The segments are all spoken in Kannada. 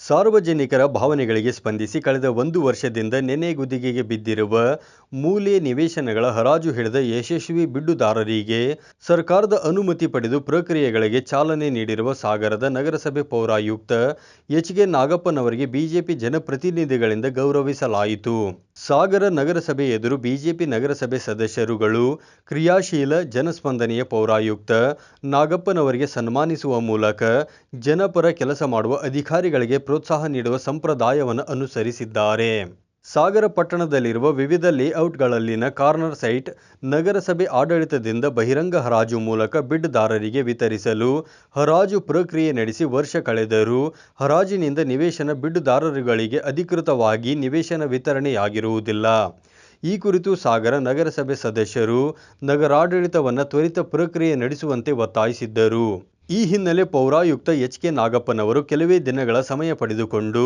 ಸಾರ್ವಜನಿಕರ ಭಾವನೆಗಳಿಗೆ ಸ್ಪಂದಿಸಿ ಕಳೆದ ಒಂದು ವರ್ಷದಿಂದ ನೆನೆಗುದಿಗೆಗೆ ಬಿದ್ದಿರುವ ಮೂಲೆ ನಿವೇಶನಗಳ ಹರಾಜು ಹಿಡಿದ ಯಶಸ್ವಿ ಬಿಡ್ಡುದಾರರಿಗೆ ಸರ್ಕಾರದ ಅನುಮತಿ ಪಡೆದು ಪ್ರಕ್ರಿಯೆಗಳಿಗೆ ಚಾಲನೆ ನೀಡಿರುವ ಸಾಗರದ ನಗರಸಭೆ ಪೌರಾಯುಕ್ತ ಎಚ್ ಕೆ ನಾಗಪ್ಪನವರಿಗೆ ಬಿಜೆಪಿ ಜನಪ್ರತಿನಿಧಿಗಳಿಂದ ಗೌರವಿಸಲಾಯಿತು. ಸಾಗರ ನಗರಸಭೆ ಎದುರು ಬಿಜೆಪಿ ನಗರಸಭೆ ಸದಸ್ಯರುಗಳು ಕ್ರಿಯಾಶೀಲ ಜನಸ್ಪಂದನೆಯ ಪೌರಾಯುಕ್ತ ನಾಗಪ್ಪನವರಿಗೆ ಸನ್ಮಾನಿಸುವ ಮೂಲಕ ಜನಪರ ಕೆಲಸ ಮಾಡುವ ಅಧಿಕಾರಿಗಳಿಗೆ ಪ್ರೋತ್ಸಾಹ ನೀಡುವ ಸಂಪ್ರದಾಯವನ್ನು ಅನುಸರಿಸಿದ್ದಾರೆ. ಸಾಗರ ಪಟ್ಟಣದಲ್ಲಿರುವ ವಿವಿಧ ಲೇಔಟ್ಗಳಲ್ಲಿನ ಕಾರ್ನರ್ ಸೈಟ್ ನಗರಸಭೆ ಆಡಳಿತದಿಂದ ಬಹಿರಂಗ ಹರಾಜು ಮೂಲಕ ಬಿಡ್ದಾರರಿಗೆ ವಿತರಿಸಲು ಹರಾಜು ಪ್ರಕ್ರಿಯೆ ನಡೆಸಿ ವರ್ಷ ಕಳೆದರೂ ಹರಾಜಿನಿಂದ ನಿವೇಶನ ಬಿಡ್ದಾರರುಗಳಿಗೆ ಅಧಿಕೃತವಾಗಿ ನಿವೇಶನ ವಿತರಣೆಯಾಗಿರುವುದಿಲ್ಲ. ಈ ಕುರಿತು ಸಾಗರ ನಗರಸಭೆ ಸದಸ್ಯರು ನಗರಾಡಳಿತವನ್ನು ತ್ವರಿತ ಪ್ರಕ್ರಿಯೆ ನಡೆಸುವಂತೆ ಒತ್ತಾಯಿಸಿದ್ದರು. ಈ ಹಿನ್ನೆಲೆ ಪೌರಾಯುಕ್ತ ಎಚ್ ಕೆ ನಾಗಪ್ಪನವರು ಕೆಲವೇ ದಿನಗಳ ಸಮಯ ಪಡೆದುಕೊಂಡು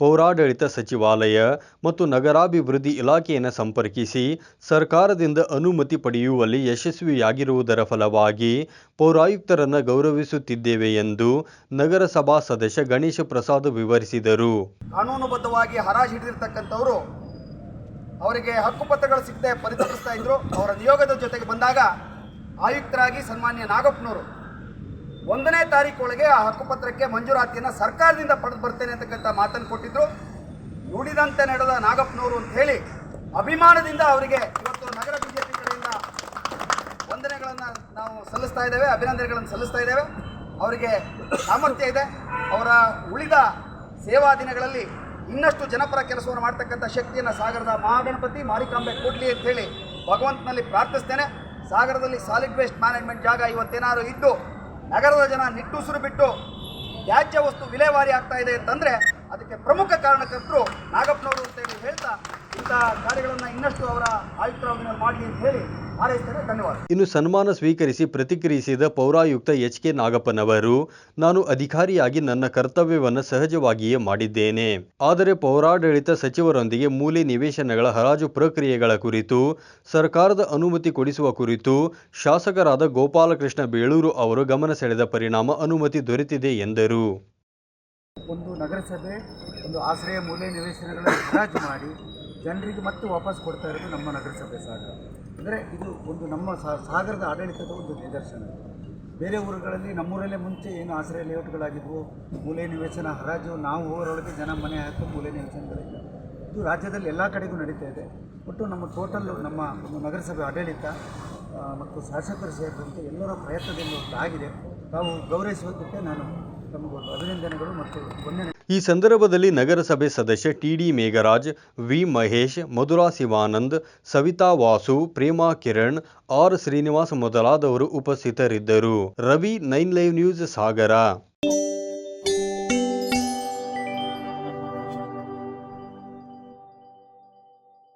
ಪೌರಾಡಳಿತ ಸಚಿವಾಲಯ ಮತ್ತು ನಗರಾಭಿವೃದ್ಧಿ ಇಲಾಖೆಯನ್ನು ಸಂಪರ್ಕಿಸಿ ಸರ್ಕಾರದಿಂದ ಅನುಮತಿ ಪಡೆಯುವಲ್ಲಿ ಯಶಸ್ವಿಯಾಗಿರುವುದರ ಫಲವಾಗಿ ಪೌರಾಯುಕ್ತರನ್ನು ಗೌರವಿಸುತ್ತಿದ್ದೇವೆ ಎಂದು ನಗರಸಭಾ ಸದಸ್ಯ ಗಣೇಶ ಪ್ರಸಾದ್ ವಿವರಿಸಿದರು. ಕಾನೂನುಬದ್ಧವಾಗಿ ಹರಾಜು ಹಿಡಿದಿರ್ತಕ್ಕಂಥವರು ಅವರಿಗೆ ಹಕ್ಕುಪತ್ರಗಳು ಸಿಗದೆ ಪರಿತಪಿಸ್ತಾ ಇದ್ರು. ಅವರ ನಿಯೋಗದ ಜೊತೆಗೆ ಬಂದಾಗ ಆಯುಕ್ತರಾಗಿ ಸನ್ಮಾನ್ಯ ನಾಗಪ್ಪನವರು ಒಂದನೇ ತಾರೀಕೊಳಗೆ ಆ ಹಕ್ಕುಪತ್ರಕ್ಕೆ ಮಂಜೂರಾತಿಯನ್ನು ಸರ್ಕಾರದಿಂದ ಪಡೆದು ಬರ್ತೇನೆ ಅಂತಕ್ಕಂಥ ಮಾತನ್ನು ಕೊಟ್ಟಿದ್ರು. ನುಡಿದಂತೆ ನಡೆದ ನಾಗಪ್ಪನವರು ಅಂತ ಹೇಳಿ ಅಭಿಮಾನದಿಂದ ಅವರಿಗೆ ಇವತ್ತು ನಗರ ಬಿಜೆಪಿ ಕಡೆಯಿಂದ ವಂದನೆಗಳನ್ನು ನಾವು ಸಲ್ಲಿಸ್ತಾ ಇದ್ದೇವೆ, ಅಭಿನಂದನೆಗಳನ್ನು ಸಲ್ಲಿಸ್ತಾ ಇದ್ದೇವೆ. ಅವರಿಗೆ ಸಾಮರ್ಥ್ಯ ಇದೆ. ಅವರ ಉಳಿದ ಸೇವಾ ದಿನಗಳಲ್ಲಿ ಇನ್ನಷ್ಟು ಜನಪರ ಕೆಲಸವನ್ನು ಮಾಡ್ತಕ್ಕಂಥ ಶಕ್ತಿಯನ್ನು ಸಾಗರದ ಮಹಾಗಣಪತಿ ಮಾರಿಕಾಂಬೆ ಕೊಡಲಿ ಅಂತ ಹೇಳಿ ಭಗವಂತನಲ್ಲಿ ಪ್ರಾರ್ಥಿಸ್ತೇನೆ. ಸಾಗರದಲ್ಲಿ ಸಾಲಿಡ್ ವೇಸ್ಟ್ ಮ್ಯಾನೇಜ್ಮೆಂಟ್ ಜಾಗ ಇವತ್ತೇನಾದ್ರು ಇದ್ದು ನಗರದ ಜನ ನಿಟ್ಟುಸಿರು ಬಿಟ್ಟು ತ್ಯಾಜ್ಯ ವಸ್ತು ವಿಲೇವಾರಿ ಆಗ್ತಾ ಇದೆ ಅಂತಂದರೆ ಅದಕ್ಕೆ ಪ್ರಮುಖ ಕಾರಣಕರ್ತರು ನಾಗಪ್ಪನವರು ಅಂತ ಇನ್ನು ಸನ್ಮಾನ ಸ್ವೀಕರಿಸಿ ಪ್ರತಿಕ್ರಿಯಿಸಿದ ಪೌರಾಯುಕ್ತ ಎಚ್ ಕೆ ನಾಗಪ್ಪನವರು, ನಾನು ಅಧಿಕಾರಿಯಾಗಿ ನನ್ನ ಕರ್ತವ್ಯವನ್ನು ಸಹಜವಾಗಿಯೇ ಮಾಡಿದ್ದೇನೆ. ಆದರೆ ಪೌರಾಡಳಿತ ಸಚಿವರೊಂದಿಗೆ ಮೂಲೆ ನಿವೇಶನಗಳ ಹರಾಜು ಪ್ರಕ್ರಿಯೆಗಳ ಕುರಿತು, ಸರ್ಕಾರದ ಅನುಮತಿ ಕೊಡಿಸುವ ಕುರಿತು ಶಾಸಕರಾದ ಗೋಪಾಲಕೃಷ್ಣ ಬೇಳೂರು ಅವರು ಗಮನ ಸೆಳೆದ ಪರಿಣಾಮ ಅನುಮತಿ ದೊರೆತಿದೆ ಎಂದರು. ಒಂದು ನಗರಸಭೆ, ಒಂದು ಆಶ್ರಯ ಮೂಲೆ ನಿವೇಶನಗಳನ್ನು ಹರಾಜು ಮಾಡಿ ಜನರಿಗೆ ಮತ್ತೆ ವಾಪಸ್ ಕೊಡ್ತಾ ಇರೋದು ನಮ್ಮ ನಗರಸಭೆ ಸಾಗರ. ಅಂದರೆ ಇದು ಒಂದು ನಮ್ಮ ಸಾಗರದ ಆಡಳಿತದ ಒಂದು ನಿದರ್ಶನ. ಬೇರೆ ಊರುಗಳಲ್ಲಿ ನಮ್ಮೂರಲ್ಲೇ ಮುಂಚೆ ಏನು ಆಶ್ರಯ ಲೇಔಟ್ಗಳಾಗಿದ್ವು, ಮೂಲೆ ನಿವೇಶನ ಹರಾಜು, ನಾವು ಹೋಗೋರೊಳಗೆ ಜನ ಮನೆ ಹಾಕಿ ಮೂಲೆ ನಿವೇಶನಗಳಿಲ್ಲ ಇದು ರಾಜ್ಯದಲ್ಲಿ ಎಲ್ಲ ಕಡೆಗೂ ನಡೀತಾ ಇದೆ. ಒಟ್ಟು ನಮ್ಮ ಟೋಟಲ್ ನಮ್ಮ ಒಂದು ನಗರಸಭೆ ಆಡಳಿತ ಮತ್ತು ಶಾಸಕರು ಸೇರಿದಂತೆ ಎಲ್ಲರ ಪ್ರಯತ್ನದಿಂದ ಆಗಿದೆ. ತಾವು ಗೌರವಿಸುವುದಕ್ಕೆ ನಾನು ಈ ಸಂದರ್ಭದಲ್ಲಿ ನಗರಸಭೆ ಸದಸ್ಯ TD Megharaj, V. Mahesh, Madhura Shivanand, Savita Vasu, Prema Kiran, R. Srinivas ಮೊದಲಾದವರು ಉಪಸ್ಥಿತರಿದ್ದರು. Ravi, nine live news Sagar.